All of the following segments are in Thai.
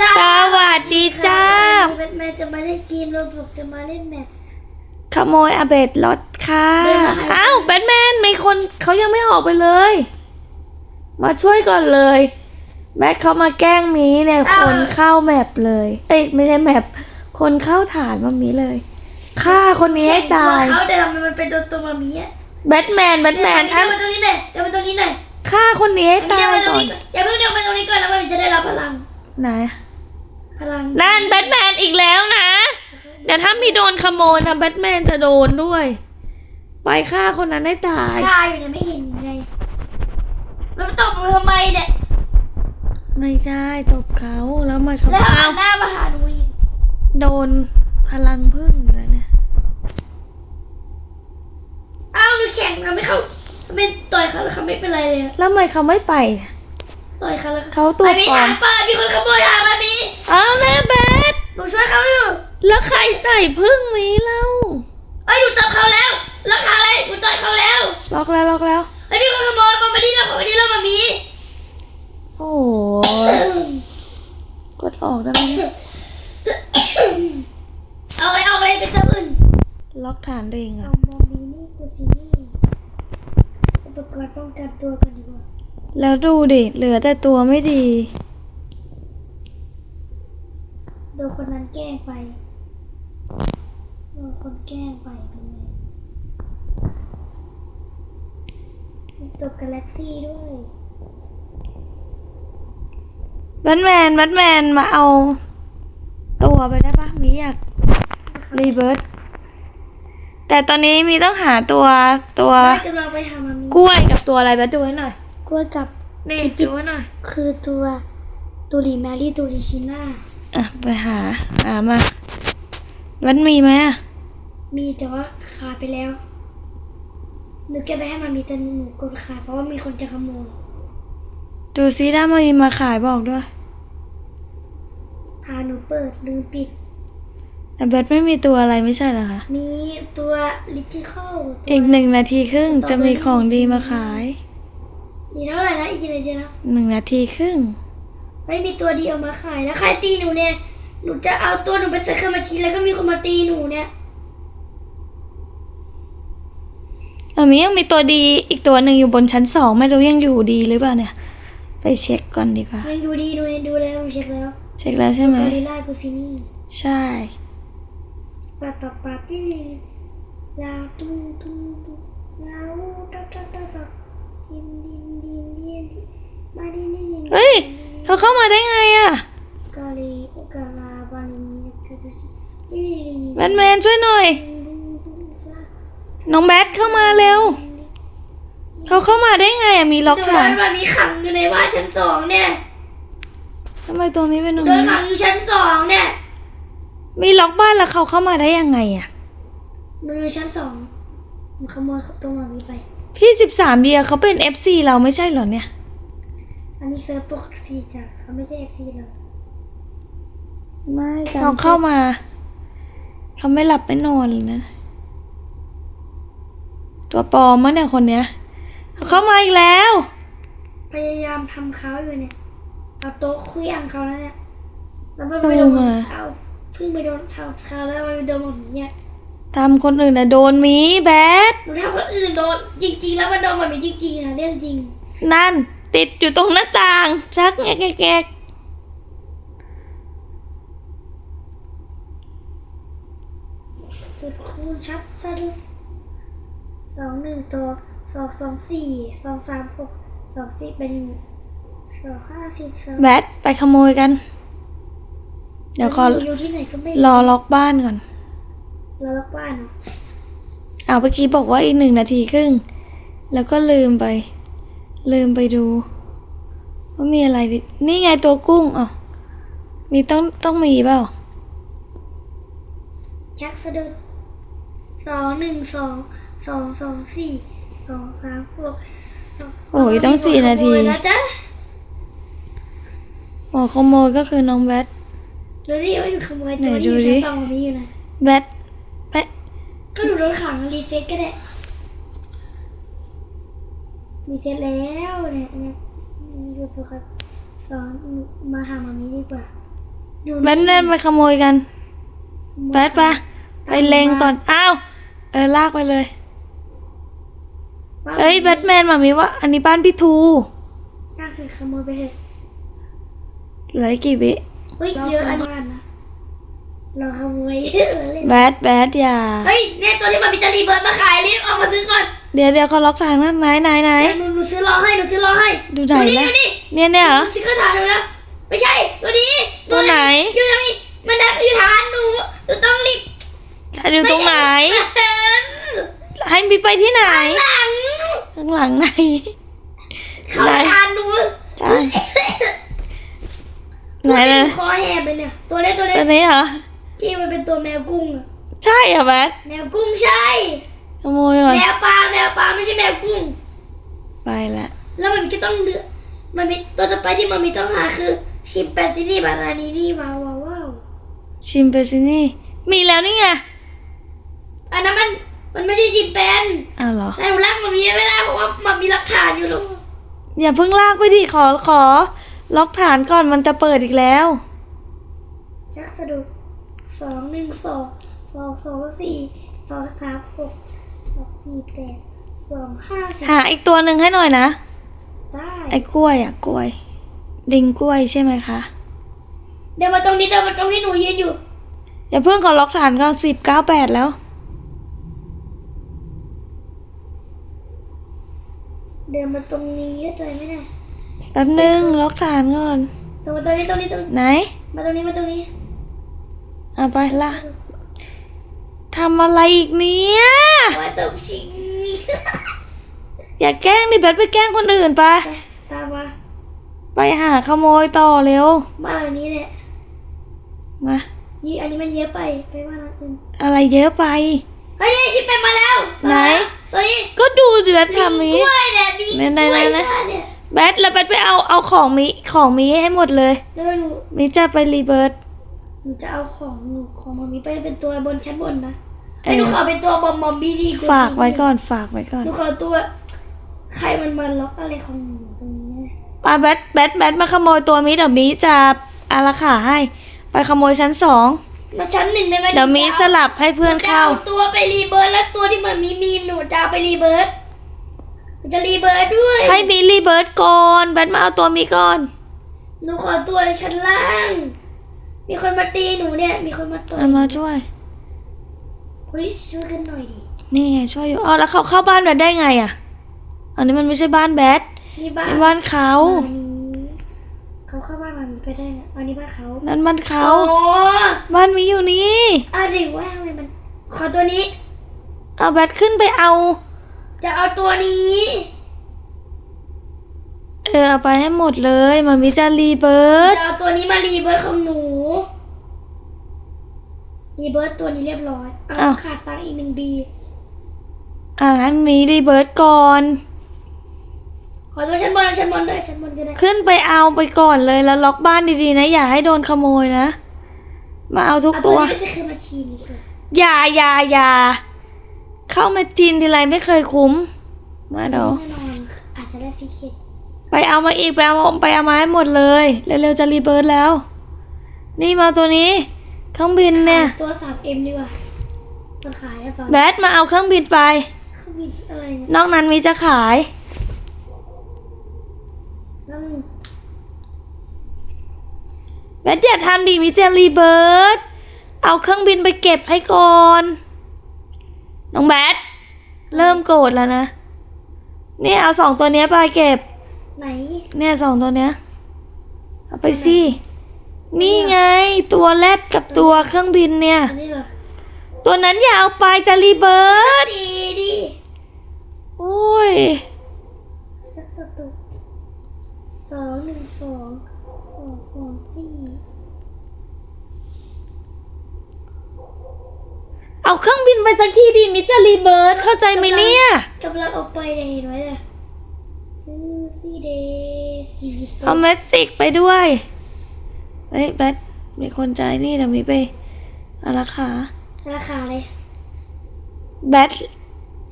สวัสดีจ้าแบทแมนจะมาเล่นเกมโรบอกจะมาเล่นแมปขโมยอาเบดรถค่ะเดินมาหาอ้าวแบทแมนมีคนเขายังไม่ออกไปเลย มาช่วยก่อนเลยแบทเขามาแกล้งหมีเนี่ยคนเข้าแมปเลย เอ้ยไม่ใช่แมปคนเข้าฐานมามีเลยฆ่าคนนี้ให้ตายเขาแต่ทำไมมันเป็นตัวตัวมามีอะแบทแมนแบทแมนเดิอะนมาตรงนี้หน่อยเดินมาตรงนี้หน่อยฆ่าคนนี้ให้เดิตายนมาตรก่งอนนี้ก่อนอย่าเพิ่งเดินไปตรงนี้ก่อนแล้วมันจะได้รับพลังไหนพลัง นั่นแบทแมนอีกแล้วนะ เดี๋ยวถ้ามีโดนขโมยนะแบทแมนจะโดนด้วย ไปฆ่าคนนั้นให้ตายฆ่าอยู่เนี่ยไม่เห็นไงแล้วมาตบมือทำไมเนี่ย ไม่ใช่ตบเขาแล้วมาเขาแล้วหัเอานหน้ามาหาหนูอีกโดนพลังพึ่งอยู่แล้วเนี่ยอ้าวหนูแข่งเราไม่เข้าเป็นต่อยเขาแล้วเขาไม่เป็นไรเลยอะแล้วทำไมเขาไม่ไปเนี่ยต่อยเขาแล้วเขาตัวไอ้มีปลอทามงเปิดมีคนขโมยทางมา มีอ้าวแม่แบทหนูช่วยเขาอยู่ แล้วใครใส่พึ่งมีเล่าเอ้ยหนูตบเขาแล้วแล้วเขาเลยหนูต่อยเขาแล้วล็อกแล้วล็อกแล้ว ไอ้ยมีคนขโมยมามาดีแล้วของมาดีแล้วมามีโอ้โหกดออกได้ไหมเนี่ยเอาเลยเอาเลยเป็นเจ้าอื่นล็อกฐานตัวเองอะ เอาบอมีนี่กูซินี่อุปกรณ์ป้องกันตัวกันดีกว่า แล้วดูดิ เหลือแต่ตัวไม่ดี โดน คนนั้นแกล้งไปโดนคนแกล้งไปเป็นไงมีตบกาแล็กซี่ด้วยแบทแมนแบทแมนมาเอา ตัวไปได้ปะมีอยากรีเบิร์ตแต่ตอนนี้มีต้องหาตัวตัวกำลังไปหามามีกล้วยกับตัวอะไรแบทดูให้หน่อย กล้วยกับนี่ที่ปิดดูให้หน่อย คือตัวตูรีแมรี่ตูรีชิน่า อะไปหาหามาแบทมีไหมอะมีแต่ว่าขายไปแล้ว หนูเก็บไปให้มามีแต่หนูกดขายเพราะว่ามีคนจะขโมย ดูซิถ้ามันมีมาขายบอกด้วยพาหนูเปิดลืมปิด แต่แบทไม่มีตัวอะไรไม่ใช่เหรอคะ มีตัวลิทิคอลอีกหนึ่งนาทีครึ่งจะมีของดีมาขายอีกเท่าไหร่นะอีกกี่นาทีนะหนึ่งนาทีครึ่ง ไม่มีตัวดีออกมาขายแล้วใครตีหนูเนี่ย หนูจะเอาตัวหนูไปใส่เครื่องมาคิดแล้วก็มีคนมาตีหนูเนี่ยเอามียังมีตัวดีอีกตัวหนึ่งอยู่บนชั้นสองไม่รู้ยังอยู่ดีหรือเปล่าเนี่ย ไปเช็คก่อนดีกว่า มันดูดีหนูเห็นดูแล้วหนูเช็คแล้วเช็คแล้วใช่ไหมกอริลล่ากูซินี่ใช่ปลาต่อปลาที่ยาวตุ้งตุ้งตุ้งยาวตับตับตับตับดินดินดินดิน มาดินดินดินเฮ้ยเขาเข้ามาได้ไงอะกาลีกาลาบาลินีคือดิลีแบทแมนช่วยหน่อย น้องแบทเข้ามาเร็ว เขาเข้ามาได้ไงอะมีล็อกโดฐานนมันมีขังอยู่ในบ้านชั้นสองเนี่ยทำไมตัวนี้เป็นตรงโดนนี้ขังอยู่ชั้นสองเนี่ยมีล็อกบ้านแล้วเขาเข้ามาได้ยังไงอะหนูอยู่ชั้นสองมันขโมยตัวมันนี้ไป พี่สิบสามเดียเขาเป็น FC เราไม่ใช่เหรอเนี่ย อันนี้เซิร์ฟปกติจ้ะเขาไม่ใช่เอฟซีเราไม่เขาเข้ามา เขาไม่หลับไม่นอนเลยนะ ตัวปลอมมั้งเนี่ยคนเนี้ย เขาเข้ามาอีกแล้ว พยายามทำเขาอยู่เนี่ย เอาโต๊ะเครื่องเขาแล้วเนี่ย แล้วมันตู้ไปโดนมาเอาเพิ่งไปโดนเท้าเขาแล้วมันไปโดนหมดเนี่ยทำคนอื่นนะโดนหมีแบดหนูทำคนอื่นโดนจริง ๆ แล้วมันโดนหมดจริงๆนะเรื่องจริง นั่น ติดอยู่ตรงหน้าต่าง ชักแงกแงกแงกสุดคูณชัดสะดุดสองหนึ่งตัวสองสองสี่สองสามหกสองสี่เป็นสองห้าสิบสองแบดไปขโมยกัน เดี๋ยวขออยู่ที่ไหนก็ไม่รอล็อกบ้านก่อน รอล็อกบ้านเอาเมื่อกี้บอกว่าอีกหนึ่งนาทีครึ่ง แล้วก็ลืมไป ลืมไปดูว่ามีอะไรดินี่ไงตัวกุ้งอะมีต้องต้องมีเปล่าชักสะดุดสองหนึ่งสองสองสองสี่สองสามหกสโอ้ยต้องสี่นาทีขโมยนะจ๊ะอ๋อขโมยก็คือน้องแบทดูดิว่าหนูขโมยไหนตัวดูที่อยู่ดิชั้นสองของนี้อยู่นะแบทแบทก็หนูโดนขังรีเซ็ตก็ได้ รีเซ็ตแล้วเนี่ยเนี่ยอยู่ตัวครับสอนมาหามามีดีกว่าอยู่แบทแมนไปขโมยกันแบทปะไปเลงก่อน อ้าว เออลากไปเลยเอ้ยแบทแมนมามีว่า อันนี้บ้านพี่ทูน่าคือขโมยไปเถอะเหลืออีกกี่วิเฮ้ยเยอะอันบ้านนะเราขโมยเยอะเลยแบทแบทอย่า เฮ้ยเนี่ยตัวที่มันมีจารีเบิร์ดมาขายรีบเอามาซื้อก่อน เดี๋ยวเดี๋ยวเขาล็อกทางนั้นไหนไหนไหนหนูหนูซื้อรอให้หนูซื้อรอให้ดูไหนนี่นะดูนี่เนี่ยเนี่ยเหรอ หนูซื้อข้าวฐานหนูแล้วไม่ใช่ตัวนี้ตัวไหน อยู่ตรงนี้มันดักอยู่ฐานหนูหนูต้องรีบอยู่ตรงไหนไม่ใช่ให้มีไปที่ไหน หลังข้างหลังไหนเขาไหนฐานหนูใช่ไหนตัวที่นะหคอแหบเลยเนี่ยตัวนี้ตัวนี้ตัวนี้เหรอที่มันเป็นตัวแมวกุ้งอะใช่เหรอแบทแมวกุ้งใช่ ขโมยก่อนแมวปลาแมวปลาไม่ใช่แมวกุ้งไปละแล้วมันก็ต้องเลือกมันมีตัวต่อไปที่มันมีต้องหาคือชิมแปซินี่บานานีนี่ว้าวว้าวว้าวชิมเปซินี่มีแล้วนี่ไงอันนั้นมันมันไม่ใช่ชิมแปนอ้าวเหรอแต่หนูรักมันมีไม่ได้เพราะว่ามันมีหลักฐานอยู่ลูกอย่าเพิ่งลากไปดิขอขอ ล็อกฐานก่อนมันจะเปิดอีกแล้วจักสะดุดสองหนึ่งสองสองสองสี่สองสามหก สองสี่แปดสองห้าสิบหาอีกตัวหนึ่งให้หน่อยนะ ได้ไอ้กล้วยอะกล้วย ดิงกล้วยใช่ไหมคะ เดี๋ยวมาตรงนี้เดี๋ยวมาตรงที่หนูยืนอยู่ อย่าเพิ่งขอล็อกฐานก่อนสิบเก้าแปดแล้ว เดี๋ยวมาตรงนี้เข้าใจไหมเนี่ยแป๊บนึงล็อกฐานก่อนตรงมาตรงนี้ตรงนี้ตรงนี้ไหน มาตรงนี้มาตรงนี้ เอาไปละ ทำอะไรอีกเนี่ย ว่าตบชิงอย่าแกล้งดิแบทไปแกล้งคนอื่นไปไป ตามมาไปหาขโมยต่อเร็ว บ้านหลังนี้แหละมายี่อันนี้มันเยอะไปไปบ้านหลังอื่นอะไรเยอะไป เฮ้ยนี่ชิปเป็นมาแล้วไหน ตัวนี้ก็ดูเดือดทำนี้ กล้วยเนี่ยดีไหนไหนกล้วยไหนเนี่ยแบทแล้วแบทไปเอาเอาของมีของมีให้หมดเลยแล้วหนู มีจะไปรีเบิร์ต หนูจะเอาของหนูของมามีไปเป็นตัวบนชั้นบนนะเอไอ้อหนูขอเป็นตัวบอมบอมบี้ดีกว่าฝากไว้ก่อนฝากไว้ก่อนหนูขอตัว ใครมันมาล็อกอะไรของหนูตรงนี้นะมาแบทแบทแบทมาขโมยตัวมีเดี๋ยวมีจะอาราขาให้ ไปขโมยชั้นสองมาชั้นหนึ่งได้ไหมเดี๋ยวมีสลับให้เพื่อนเข้าหจะอตัวไปรีเบิร์ดแล้วตัวที่มันมีมีมหนูจะเอาไปรีเบิร์ดหนูจะรีเบิร์ดด้วย ให้มีรีเบิร์ตก่อนแบทมาเอาตัวมีก่อน หนูขอตัวชั้นล่าง มีคนมาตีหนูเนี่ย มีคนมาต่อยเอามาช่วย เฮ้ยช่วยกันหน่อยดินี่ไงช่วยอยู่อ๋อแล้วเขาเข้าบ้านแบทได้ไงอะ อันนี้มันไม่ใช่บ้านแบทนี่บ้านนี่บ้านเขามามีเขาเข้าบ้านมามีไปได้ไงอันนี้บ้านเขานั่นบ้านเขา โอ้บ้านมีอยู่นี่ อะเด็กว่าทำไมมัน ขอตัวนี้ เอาแบทขึ้นไปเอา จะเอาตัวนี้ เออเอาไปให้หมดเลย มันมีจะรีเบิร์ตจะเอาตัวนี้มารีเบิร์ดของหนู รีเบิร์ดตัวนี้เรียบร้อยเอาขาดตังค์อีกหนึ่งบีอ่าให้มีรีเบิร์ตก่อน ขอตัวชั้นบนชั้นบนด้วยชั้นบนก็ได้ ขึ้นไปเอาไปก่อนเลยแล้วล็อกบ้านดีๆนะ อย่าให้โดนขโมยนะ มาเอาทุกเอาตัตัววนี้ไปซื้อมาชีนี่ก่อนอย่าอย่าอย่าเข้ามาจีนทีไรไม่เคยคุ้ม มาเดี๋ยวแน่นอนอาจจะได้ฟิกเก็ตไปเอามาอีกไปเอาไปเอามาให้หมดเลย เร็วๆจะรีเบิร์ตแล้ว นี่มาตัวนี้ เครื่องบินเนี่ยตัวสามเอ็มดีกว่ามันขายได้ป่ะแบทมาเอาเครื่องบินไปเขามีอะไรเนี่ยนอกนั้นมีจะขาย แล้วมันแบทอย่าทำดิมีจะรีเบิร์ตเอาเครื่องบินไปเก็บให้ก่อน น้องแบทเริ่มโกรธแล้วนะเนี่ยเอาสองตัวเนี้ยไปเก็บ ไหน เนี่ยสองตัวเนี้ยเอาไปสิ นี่ไง ตัวแรดกับตัวเครื่องบินเนี่ยอันนี้เหรอตัวนั้นอย่าเอาไปจะรีเบิร์ตดีดีโอ้ยสักสตุกสองหนึ่งสองสองสองสี่เอาเครื่องบินไปสักทีดีมิจะรีเบิร์ตเข้าใจไหมเนี่ยกำลังเอาไปเนี่ยเห็นไหมเนี่ยซื้อซีเดสี่เอาเมสติกไปด้วย เฮ้ยแบท มีคนใจายนี่เดี๋ยวมีไปอาราคาราคาเลยแบท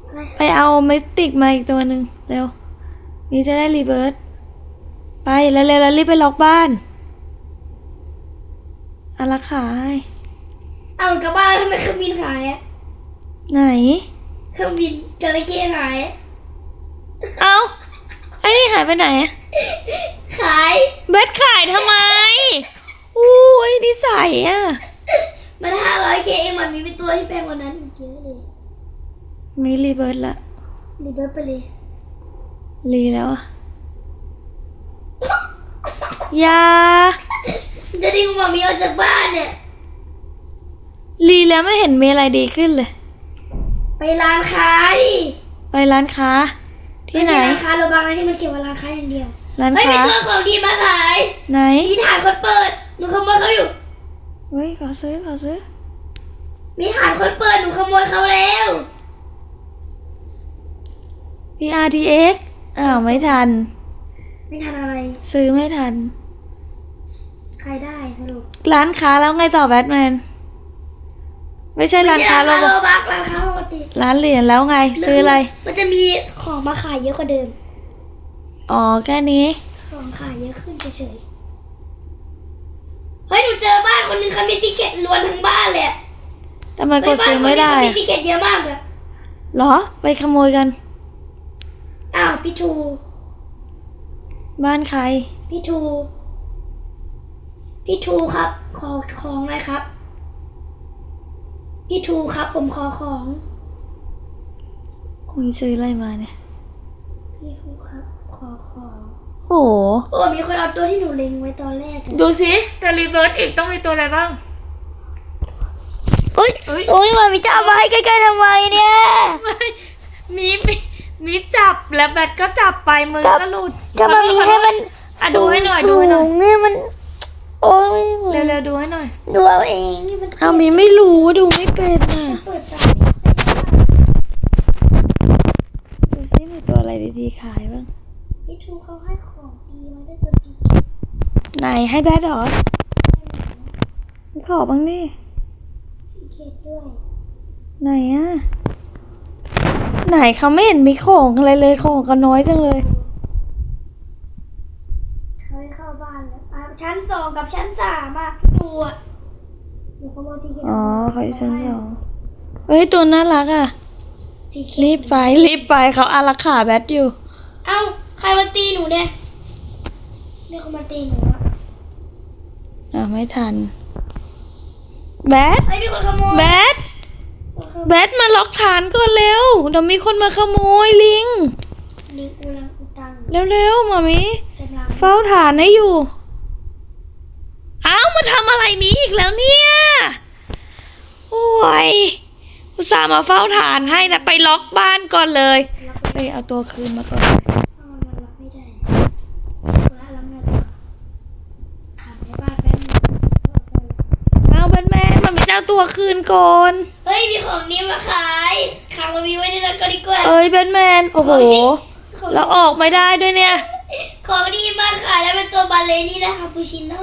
อะไรไปเอาเมสติกมาอีกตัวหนึ่งเร็ว นี่จะได้รีเบิร์ตไปเร็วๆแล้วรีบไปล็อกบ้านอารักขาให้เอากลับบ้านแล้วทำไมเครื่องบินหายอะไหนเครื่องบินจระเข้หายอะเอาไอ้นี่หายไปไหนอะขายเบสขายทำไม อู้ยนิสัยอะ มันห้าร้อยเคเองมันมีเป็นตัวที่แพงกว่านั้นอีกเยอะเลยไม่รีเบิร์ดละ รีเบิร์ตไปเลยรีแล้วอะอยาจะดึงหมามีออกจากบ้านเนี่ยรีแล้วไม่เห็นมีอะไรดีขึ้นเลย ไปร้านค้าดิไปร้านค้า ที่ไหน ม่ใช่ร้านค้าโรบังนะที่มันเขียนว่าร้านค้าอย่างเดียวร้านเฮ้ยมีค้า ตัวของดีมาขายไหน มีฐานคนเปิด หนูขโมยเขาอยู่ เฮ้ยขอซื้อขอซื้อ มีฐานคนเปิดหนูขโมยเขาแล้ว PRTX อ้าวไม่ทัน ไม่ทันอะไร ซื้อไม่ทัน ใครได้สรุปร้านค้าแล้วไงต่อแบทแมน ไม่ใช่ร้านค้าไม่เราใช่ร้านค้าโลบักร้านค้าปกติร้านเหรียญแล้วไง ซื้ออะไร มันจะมีของมาขายเยอะกว่าเดิม อ๋อแค่นี้ ของขายเยอะขึ้นเฉยๆ เฮ้ยหนูเจอบ้านคนหนึงเขามีซีเค็ดล้วนทั้งบ้านเลยอะทำไมกเฮ้ยดบ้านซื้อคนไม่นี้ได้เขามีอะซีเค็ดเยอะมากอะเหรอ ไปขโมยกัน อ้าวพี่ทูบ้านใคร พี่ทูพี่ทูครับ ขอของหน่อยครับ พี่ทูครับ ผมขอของคุณซื้ออะไรมาเนี่ย พี่ทูครับ ขอของ โอ้โหโอ้มีคนเอาตัวที่หนูเล็งไว้ตอนแรกอะดูสิแต่รีเบิร์ดอีกต้องมีตัวอะไรบ้างเฮ้ยเฮ้ยโอ้ยมันมีจะเอามาให้ใกล้ๆทำไมเนี่ยไม่มีมีมีจับแล้วแบทก็จับไปมือก็ก็หลุดก็มันมีให้มันอะดูให้หน่อยดูสูให้หน่อยงเนี่ยมัน โอ้ยเร็วๆดูให้หน่อย ดูเอาเองนี่มันเอามีไม่รู้ดูไม่เป็นอะเปิดตาดูสิมีตัวอะไรดีๆขายบ้าง พี่ทูเขาให้ของดีมาได้ตัวสีไหนให้แบทเหรอขอบ้างดิสีเขียวด้วย ไหนอะไหนเขาไม่เห็นมีของอะไรเลยของก็น้อยจังเลยเขาให้เข้าบ้านแล้วอะชั้นสองกับชั้นสามอะพี่ทูอะหนูขโมยสีเขียวอ๋อเขาอยู่ชั้นสองเฮ้ยตัวน่ารักอะสีเขียวรีบไปรีบไปเขาอารักขาแบทอยู่ เอ้า ใครมาตีหนูเนี่ยมีคนมาตีหนูอะอะไม่ทัน แบทเฮ้ยมีคนขโมยแบทแบทมาล็อกฐานก่อนเร็ว เดี๋ยวมีคนมาขโมยลิง ลิงอุลังอุตังเร็วๆมามิ กำลังเฝ้าฐานให้อยู่ เอ้ามาทำอะไรมีอีกแล้วเนี่ย โอ้ย อุตส่าห์มาเฝ้าฐานให้นะไปล็อกบ้านก่อนเลยล็อกไปเอาตัวคืนมาก่อน เอามันล็อกไม่ได้แล้วแล้วไงต่อขังในบ้านแป๊บนึง เอาแบทแมนมันไม่ เจ้าตัวคืนก่อน เฮ้ย มีของนี้มาขายขังมันมีไว้ในนั้นก็ดีกว่า เอ้ยแบทแมน โอ้โห แล้วออกไม่ได้ด้วยเนี่ย ของดีมาขายแล้วเป็นตัวบาเลนี่นะคะปูชิโน่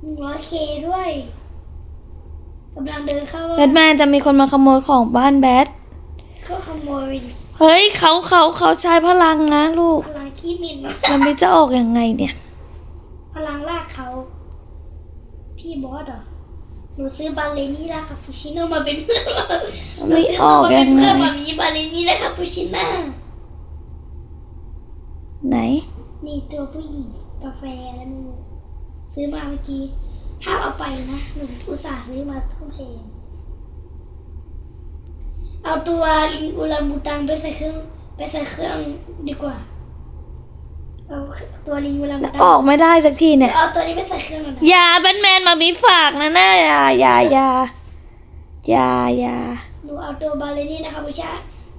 หนึ่งร้อยเคด้วยกำลังเดินเข้าแบทแมนจะมีคนมาขโมยของบ้านแบท ก็ขโมยเฮ้ยเขาเขาเขาใช้พลังนะลูก พลังขี้มินมันไม่จะออกยังไงเนี่ย พลังลากเขา พี่บอสเหรอ หนูซื้อบาเลนี่ราคาปูชิโน่มาเป็นเพื่อนมันไม่ออกยังไงเพื่อนมามีบาเลนี่ราคาปูชิโน่ไหน นี่ตัวผู้หญิงกาแฟแล้วมึงซื้อมาเมื่อกี้ห้ามเอาไปนะหนูอุตส่าห์ซื้อมาต้องแพงเอาตัวลิงอุลังบูตังไปใส่เครื่องไปใส่เครื่องดีกว่า เอาตัวลิงอุลังบูตังออกไม่ได้สักทีเนี่ย เอาตัวนี้ไปใส่เครื่องหน่อยนะอย่าแบทแมนมามีฝากนะน่าอย่าอย่าอย่าอย่าอย่าหนูเอาตัวบาเลนี่นะคะบูชา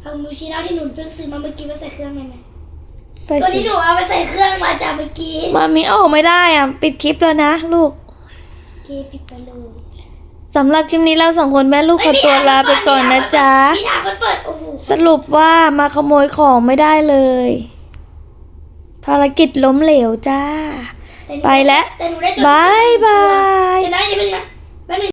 คามูชิโน่ที่หนูเพิ่งซื้อมาเมื่อกี้ไปใส่เครื่องเลยนะไปตัวสิที่หนูเอาไปใส่เครื่องมาจากเมื่อกี้มามีออกไม่ได้อะ ปิดคลิปแล้วนะลูกเคปิดไปเลย สำหรับคลิปนี้เราสองคนแม่ลูกขอตัวลาไปก่อนนะจ๊ะ พี่ถามคนเปิด โอ้โห สรุปว่ามาขโมยของไม่ได้เลย ภารกิจล้มเหลวจ้าต่หนูไปแล้วแต่หนูได้ตัวบายบาย เดี๋ยวนะอย่าเพิ่งนะ